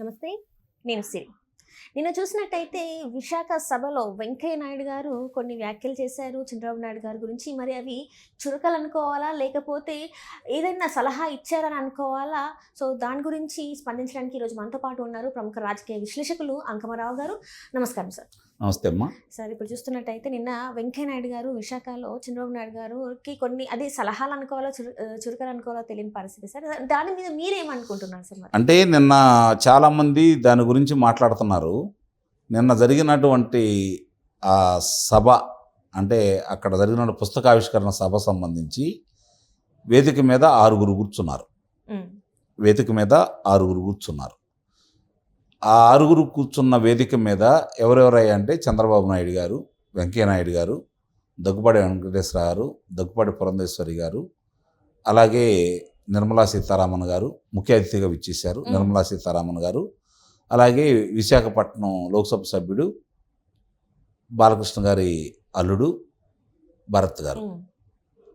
నమస్తే నేను సిరి. నిన్న చూసినట్టయితే విశాఖ సభలో వెంకయ్య నాయుడు గారు కొన్ని వ్యాఖ్యలు చేశారు చంద్రబాబు నాయుడు గారి గురించి. మరి అవి చురకలు అనుకోవాలా? లేకపోతే ఏదైనా సలహా ఇచ్చారని అనుకోవాలా? సో దాని గురించి స్పందించడానికి ఈరోజు మనతో పాటు ఉన్నారు ప్రముఖ రాజకీయ విశ్లేషకులు అంకమరావు గారు. నమస్కారం సార్. నమస్తే అమ్మా. సార్ ఇప్పుడు చూస్తున్నట్టయితే నిన్న వెంకయ్య నాయుడు గారు విశాఖలో చంద్రబాబు నాయుడు గారుకి కొన్ని అదే సలహాలు అనుకోవాలో చురు చురకలు అనుకోవాలో తెలియని పరిస్థితి సార్. దాని మీద మీరేమనుకుంటున్నారు సార్ అంటే నిన్న చాలామంది దాని గురించి మాట్లాడుతున్నారు. నిన్న జరిగినటువంటి ఆ సభ అంటే అక్కడ జరిగిన పుస్తకావిష్కరణ సభ సంబంధించి వేదిక మీద ఆరుగురు కూర్చున్నారు. వేదిక మీద ఆరుగురు కూర్చున్నారు. ఆ ఆరుగురు కూర్చున్న వేదిక మీద ఎవరెవరయ్యా అంటే చంద్రబాబు నాయుడు గారు వెంకయ్య నాయుడు గారు దగ్గుపాటి వెంకటేశ్వర గారు దగ్గుపాటి పురంధేశ్వరి గారు అలాగే నిర్మలా సీతారామన్ గారు ముఖ్య అతిథిగా విచ్చేశారు. నిర్మలా సీతారామన్ గారు. అలాగే విశాఖపట్నం లోక్సభ సభ్యుడు బాలకృష్ణ గారి అల్లుడు భరత్ గారు.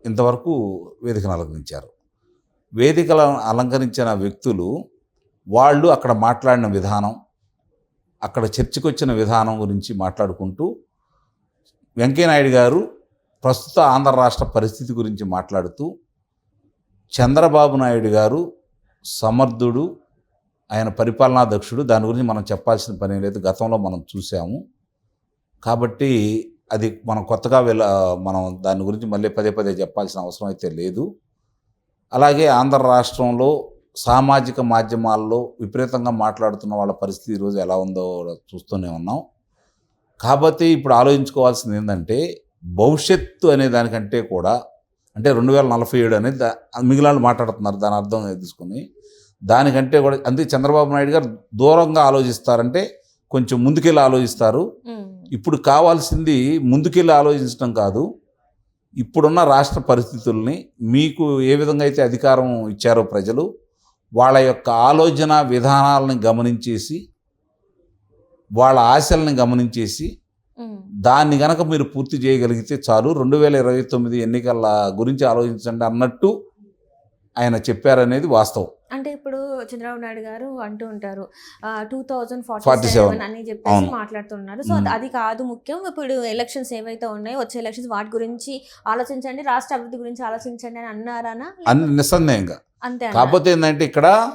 ఇంతవరకు వేదికను అలంకరించారు. వేదికలను అలంకరించిన వ్యక్తులు వాళ్ళు అక్కడ మాట్లాడిన విధానం అక్కడ చర్చకొచ్చిన విధానం గురించి మాట్లాడుకుంటూ వెంకయ్యనాయుడు గారు ప్రస్తుత ఆంధ్ర రాష్ట్ర పరిస్థితి గురించి మాట్లాడుతూ చంద్రబాబు నాయుడు గారు సమర్థుడు ఆయన పరిపాలనా దక్షుడు. దాని గురించి మనం చెప్పాల్సిన పని లేదు. గతంలో మనం చూసాము కాబట్టి అది మనం కొత్తగా వెళ్ళ మనం దాని గురించి మళ్ళీ పదే పదే చెప్పాల్సిన అవసరం అయితే లేదు. అలాగే ఆంధ్ర రాష్ట్రంలో సామాజిక మాధ్యమాల్లో విపరీతంగా మాట్లాడుతున్న వాళ్ళ పరిస్థితి ఈరోజు ఎలా ఉందో చూస్తూనే ఉన్నాం. కాబట్టి ఇప్పుడు ఆలోచించుకోవాల్సింది ఏంటంటే భవిష్యత్తు అనే దానికంటే కూడా అంటే రెండు వేల నలభై ఏడు అనేది దా- మిగిలిన వాళ్ళు మాట్లాడుతున్నారు దాని అర్థం తీసుకుని దానికంటే కూడా అందుకే చంద్రబాబు నాయుడు గారు దూరంగా ఆలోచిస్తారంటే కొంచెం ముందుకెళ్ళి ఆలోచిస్తారు. ఇప్పుడు కావాల్సింది ముందుకెళ్ళి ఆలోచించడం కాదు. ఇప్పుడున్న రాష్ట్ర పరిస్థితుల్ని మీకు ఏ విధంగా అయితే అధికారం ఇచ్చారో ప్రజలు వాళ్ళ యొక్క ఆలోచన విధానాలని గమనించేసి వాళ్ళ ఆశల్ని గమనించేసి దాన్ని గనక మీరు పూర్తి చేయగలిగితే చాలు. రెండు వేల ఇరవై తొమ్మిది ఎన్నికల గురించి ఆలోచించండి అన్నట్టు ఆయన చెప్పారనేది వాస్తవం. అంటే ఇప్పుడు చంద్రబాబు నాయుడు గారు అంటూ ఉంటారు టూ థౌజండ్ ఫార్టీ 47 సెవెన్ అని చెప్పేసి. మాట్లాడుతున్నారు. సో. అది కాదు ముఖ్యం. ఇప్పుడు ఎలక్షన్స్ ఏవైతే ఉన్నాయో వచ్చే ఎలక్షన్స్ వాటి గురించి ఆలోచించండి రాష్ట్ర అభివృద్ధి గురించి ఆలోచించండి అని అన్నారానా? అన్ని నిస్సందేహంగా. అంతే? కాకపోతే ఏంటంటే ఇక్కడ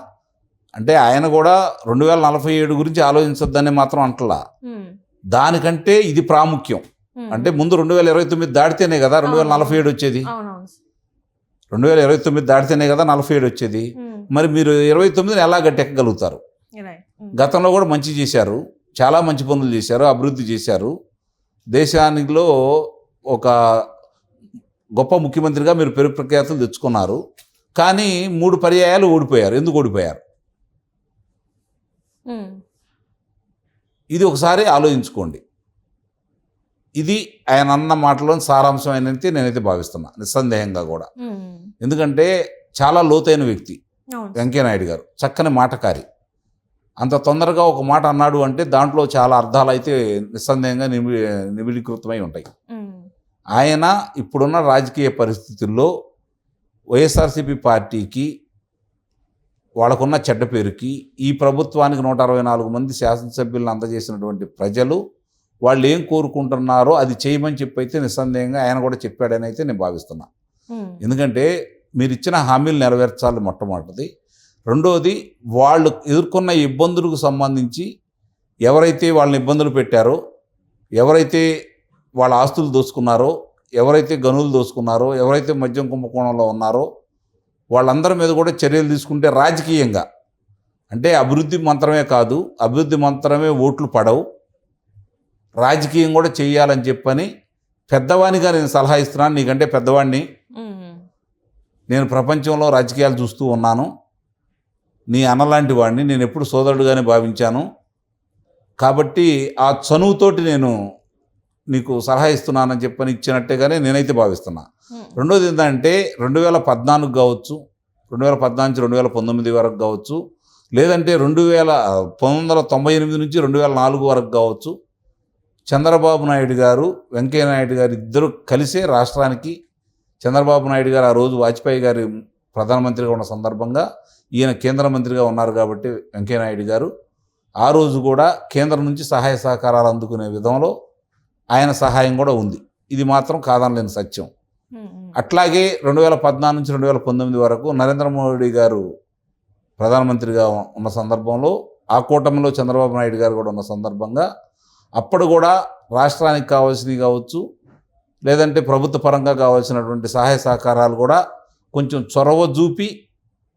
అంటే ఆయన కూడా రెండు వేల నలభై ఏడు గురించి ఆలోచించొద్దని మాత్రం అంటలా. దానికంటే ఇది ప్రాముఖ్యం. అంటే ముందు రెండు వేల ఇరవై తొమ్మిది దాటితేనే కదా రెండు వేల నలభై ఏడు వచ్చేది. రెండు వేల ఇరవై తొమ్మిది దాటితేనే కదా నలభై ఏడు వచ్చేది. మరి మీరు ఇరవై తొమ్మిదిని ఎలా గట్టెక్కగలుగుతారు గతంలో కూడా మంచి చేశారు. చాలా మంచి పనులు చేశారు. అభివృద్ధి చేశారు. దేశానిలో ఒక గొప్ప ముఖ్యమంత్రిగా మీరు పేరు ప్రఖ్యాతులు తెచ్చుకున్నారు. కానీ మూడు పర్యాయాలు ఓడిపోయారు. ఎందుకు ఓడిపోయారు? ఇది ఒకసారి ఆలోచించుకోండి. ఇది ఆయన అన్న మాటలోని సారాంశం అయినైతే నేనైతే భావిస్తున్నా. నిస్సందేహంగా కూడా. ఎందుకంటే చాలా లోతైన వ్యక్తి వెంకయ్యనాయుడు గారు. చక్కని మాటకారి. అంత తొందరగా ఒక మాట అన్నాడు అంటే దాంట్లో చాలా అర్థాలు అయితే నిస్సందేహంగా నిబి నిబిడీకృతమై ఉంటాయి. ఆయన ఇప్పుడున్న రాజకీయ పరిస్థితుల్లో వైఎస్ఆర్సీపీ పార్టీకి వాళ్ళకున్న చెడ్డ పేరుకి ఈ ప్రభుత్వానికి నూట అరవై నాలుగు మంది శాసనసభ్యులను అందజేసినటువంటి ప్రజలు వాళ్ళు ఏం కోరుకుంటున్నారో అది చేయమని చెప్పి అయితే నిస్సందేహంగా ఆయన కూడా చెప్పాడని అయితే నేను భావిస్తున్నా. ఎందుకంటే మీరు ఇచ్చిన హామీలు నెరవేర్చాలి మొట్టమొదటిది. రెండోది వాళ్ళు ఎదుర్కొన్న ఇబ్బందులకు సంబంధించి ఎవరైతే వాళ్ళని ఇబ్బందులు పెట్టారో ఎవరైతే వాళ్ళ ఆస్తులు దోచుకున్నారో ఎవరైతే గనులు దోచుకున్నారో ఎవరైతే మద్యం కుంభకోణంలో ఉన్నారో వాళ్ళందరి మీద కూడా చర్యలు తీసుకుంటే రాజకీయంగా. అంటే అభివృద్ధి మంత్రమే కాదు అభివృద్ధి మంత్రమే ఓట్లు పడవు. రాజకీయం కూడా చేయాలని చెప్పని పెద్దవానిగా నేను సలహా ఇస్తున్నాను. నీకంటే పెద్దవాడిని నేను ప్రపంచంలో రాజకీయాలు చూస్తూ ఉన్నాను. నీ అన్నలాంటి వాడిని నేను ఎప్పుడు సోదరుడుగానే భావించాను. కాబట్టి ఆ చనువుతోటి నేను నీకు సలహా ఇస్తున్నానని చెప్పని ఇచ్చినట్టేగానే నేనైతే భావిస్తున్నా. రెండోది ఏంటంటే రెండు వేల పద్నాలుగు కావచ్చు రెండు వేల పద్నాలుగు నుంచి రెండు వేల పంతొమ్మిది వరకు కావచ్చు లేదంటే రెండు వేల పంతొమ్మిది వందల తొంభై ఎనిమిది నుంచి రెండు వేల నాలుగు వరకు కావచ్చు. చంద్రబాబు నాయుడు గారు వెంకయ్య నాయుడు గారు ఇద్దరు కలిసే రాష్ట్రానికి చంద్రబాబు నాయుడు గారు ఆ రోజు వాజ్పేయి గారి ప్రధానమంత్రిగా ఉన్న సందర్భంగా ఈయన కేంద్ర మంత్రిగా ఉన్నారు కాబట్టి వెంకయ్య నాయుడు గారు. ఆ రోజు కూడా కేంద్రం నుంచి సహాయ సహకారాలు అందుకునే విధంలో ఆయన సహాయం కూడా ఉంది. ఇది మాత్రం కాదనలేని సత్యం. అట్లాగే రెండు వేల పద్నాలుగు నుంచి రెండు వేల పంతొమ్మిది వరకు నరేంద్ర మోడీ గారు ప్రధానమంత్రిగా ఉన్న సందర్భంలో ఆ కూటమిలో చంద్రబాబు నాయుడు గారు కూడా ఉన్న సందర్భంగా అప్పుడు కూడా రాష్ట్రానికి కావాల్సినవి కావచ్చు లేదంటే ప్రభుత్వ పరంగా కావాల్సినటువంటి సహాయ సహకారాలు కూడా కొంచెం చొరవ చూపి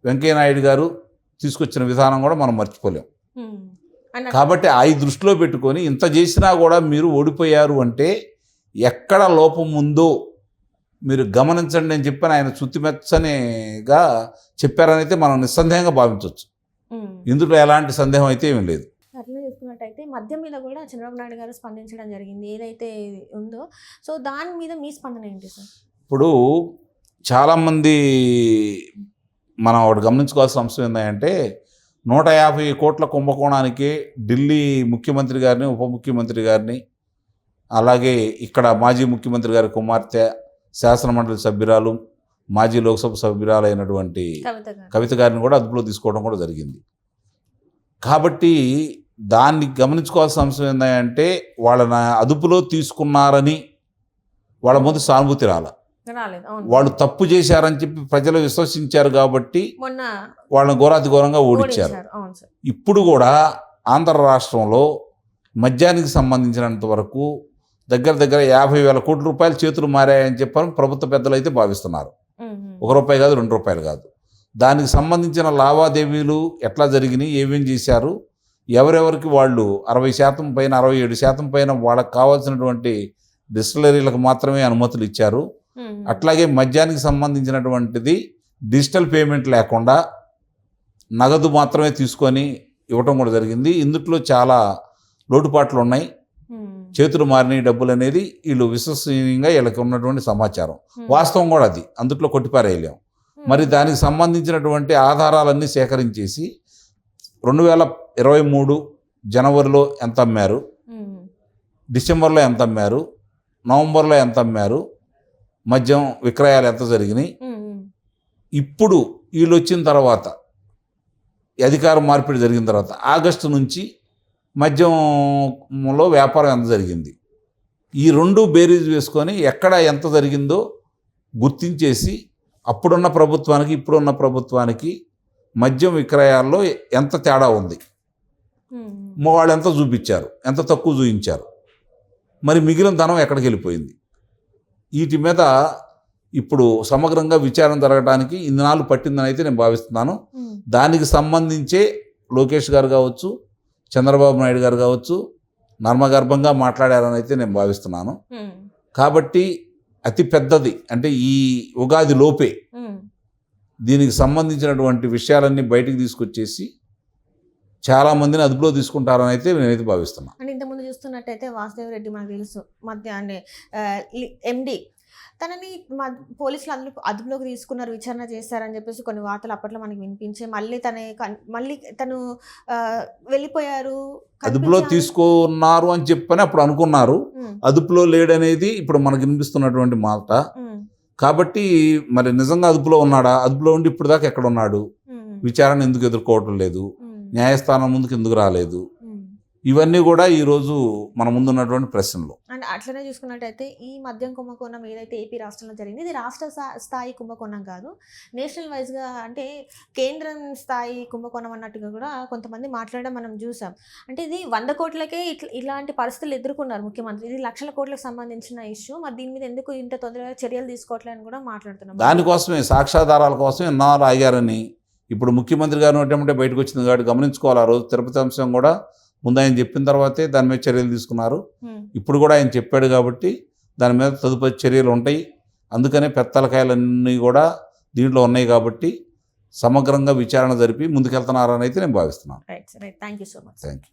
వెంకయ్యనాయుడు గారు తీసుకొచ్చిన విధానం కూడా మనం మర్చిపోలేం. కాబట్టి ఆ దృష్టిలో పెట్టుకొని ఇంత చేసినా కూడా మీరు ఓడిపోయారు అంటే ఎక్కడ లోపం ఉందో మీరు గమనించండి అని చెప్పని ఆయన శుతిమెచ్చనిగా చెప్పారని అయితే మనం నిస్సందేహంగా భావించవచ్చు. ఇందులో ఎలాంటి సందేహం అయితే ఏమీ లేదు. అట్లనే చూసుకున్నట్టయితే మద్యం మీద కూడా చంద్రబాబు నాయుడు గారు స్పందించడం జరిగింది. ఏదైతే ఉందో సో దాని మీద మీ స్పందన ఏంటి సార్? ఇప్పుడు చాలామంది మనం ఒకటి గమనించుకోవాల్సిన అంశం ఏంటంటే నూట యాభై కోట్ల కుంభకోణానికి ఢిల్లీ ముఖ్యమంత్రి గారిని ఉప ముఖ్యమంత్రి గారిని అలాగే ఇక్కడ మాజీ ముఖ్యమంత్రి గారి కుమార్తె శాసనమండలి సభ్యురాలు మాజీ లోక్సభ సభ్యురాలైనటువంటి కవిత గారు. కవిత గారిని కూడా అదుపులో తీసుకోవడం కూడా జరిగింది. కాబట్టి దాన్ని గమనించుకోవాల్సిన అంశం ఏంటంటే వాళ్ళని అదుపులో తీసుకున్నారని వాళ్ళ ముందు సానుభూతి రాల. వాళ్ళు తప్పు చేశారని చెప్పి ప్రజలు విశ్వసించారు కాబట్టి మొన్న వాళ్ళని ఘోరాతి ఘోరంగా ఓడించారు. ఇప్పుడు కూడా ఆంధ్ర రాష్ట్రంలో మద్యానికి సంబంధించినంత వరకు దగ్గర దగ్గర యాభై వేల కోట్ల రూపాయలు చేతులు మారాయని చెప్పని ప్రభుత్వ పెద్దలు అయితే భావిస్తున్నారు. ఒక రూపాయి కాదు రెండు రూపాయలు కాదు. దానికి సంబంధించిన లావాదేవీలు ఎట్లా జరిగినాయి ఏమేం చేశారు ఎవరెవరికి వాళ్ళు అరవై శాతం పైన అరవై ఏడు శాతం పైన వాళ్ళకి కావాల్సినటువంటి డిస్టిలరీలకు మాత్రమే అనుమతులు ఇచ్చారు. అట్లాగే మద్యానికి సంబంధించినటువంటిది డిజిటల్ పేమెంట్ లేకుండా నగదు మాత్రమే తీసుకొని ఇవ్వటం కూడా జరిగింది. ఇందుట్లో చాలా లోటుపాట్లు ఉన్నాయి. చేతులు మారిన డబ్బులు అనేది వీళ్ళు విశ్వసనీయంగా వీళ్ళకి ఉన్నటువంటి సమాచారం. వాస్తవం కూడా అది. అందుట్లో కొట్టిపారేయలేం. మరి దానికి సంబంధించినటువంటి ఆధారాలన్నీ సేకరించేసి రెండు వేల ఇరవై మూడు జనవరిలో ఎంత అమ్మారు? డిసెంబర్లో ఎంత అమ్మారు? నవంబర్లో ఎంత అమ్మారు? మద్యం విక్రయాలు ఎంత జరిగినాయి. ఇప్పుడు వీళ్ళు వచ్చిన తర్వాత అధికార మార్పిడి జరిగిన తర్వాత ఆగస్టు నుంచి మద్యంలో వ్యాపారం ఎంత జరిగింది? ఈ రెండు బేరీజ్ వేసుకొని ఎక్కడ ఎంత జరిగిందో గుర్తించేసి అప్పుడున్న ప్రభుత్వానికి ఇప్పుడున్న ప్రభుత్వానికి మద్యం విక్రయాల్లో ఎంత తేడా ఉంది. వాళ్ళు ఎంత చూపించారు? ఎంత తక్కువ చూపించారు మరి మిగిలిన ధనం ఎక్కడికి వెళ్ళిపోయింది? వీటి మీద ఇప్పుడు సమగ్రంగా విచారణ జరగడానికి ఇన్నాళ్ళు పట్టిందని అయితే నేను భావిస్తున్నాను. దానికి సంబంధించే లోకేష్ గారు కావచ్చు చంద్రబాబు నాయుడు గారు కావచ్చు నర్మగర్భంగా మాట్లాడారని అయితే నేను భావిస్తున్నాను కాబట్టి అతి పెద్దది అంటే ఈ ఉగాది లోపే. దీనికి సంబంధించినటువంటి విషయాలన్నీ బయటికి తీసుకొచ్చేసి చాలామందిని అదుపులో తీసుకుంటారని అయితే నేనైతే భావిస్తున్నాను అంటే ఇంతకుముందు చూస్తున్నట్టయితే వాసుదేవ్ రెడ్డి మనకు తెలుసు. మధ్య అంటే ఎండి. తనని మా పోలీసులు అదుపు అదుపులోకి తీసుకున్నారు విచారణ చేశారని చెప్పేసి కొన్ని వార్తలు అప్పట్లో మనకి వినిపించే మళ్ళీ తన మళ్ళీ తను వెళ్ళిపోయారు అదుపులో. తీసుకున్నారు అని చెప్పని అప్పుడు అనుకున్నారు. అదుపులో లేడనేది ఇప్పుడు మనకు వినిపిస్తున్నటువంటి మాట. కాబట్టి మరి నిజంగా అదుపులో ఉన్నాడా? అదుపులో ఉండి ఇప్పుడు దాకా ఎక్కడ ఉన్నాడు విచారణ ఎందుకు ఎదుర్కోవటం లేదు? న్యాయస్థానం ముందుకు ఎందుకు రాలేదు. ఇవన్నీ కూడా ఈరోజు మన ముందున్నటువంటి ప్రశ్నలు. అండ్ అట్లనే చూసుకున్నట్టయితే ఈ మద్యం కుంభకోణం ఏదైతే ఏపీ రాష్ట్రంలో జరిగింది ఇది రాష్ట్ర స్థా- స్థాయి కుంభకోణం కాదు. నేషనల్ వైజ్గా అంటే కేంద్రం స్థాయి కుంభకోణం అన్నట్టుగా కూడా కొంతమంది మాట్లాడడం మనం చూసాం. అంటే ఇది వంద కోట్లకే ఇట్లా ఇలాంటి పరిస్థితులు ఎదుర్కొన్నారు ముఖ్యమంత్రి. ఇది లక్షల కోట్లకు సంబంధించిన ఇష్యూ. మరి దీని మీద ఎందుకు ఇంత తొందరగా చర్యలు తీసుకోవట్లేదని కూడా మాట్లాడుతున్నాం దానికోసమే సాక్ష్యాధారాల కోసం ఎన్నాళ్ళు ఆగారని ఇప్పుడు ముఖ్యమంత్రి గారు అంటే బయటకు వచ్చింది కాబట్టి గమనించుకోవాలి. ఆ రోజు తిరుపతి అంశం కూడా ముందు ఆయన చెప్పిన తర్వాతే దాని మీద చర్యలు తీసుకున్నారు. ఇప్పుడు కూడా ఆయన చెప్పాడు కాబట్టి దాని మీద తదుపరి చర్యలు ఉంటాయి. అందుకనే పెత్తలకాయలన్నీ కూడా దీంట్లో ఉన్నాయి కాబట్టి సమగ్రంగా విచారణ జరిపి ముందుకెళ్తున్నారని అయితే నేను భావిస్తున్నాను. Right right thank you so much thank you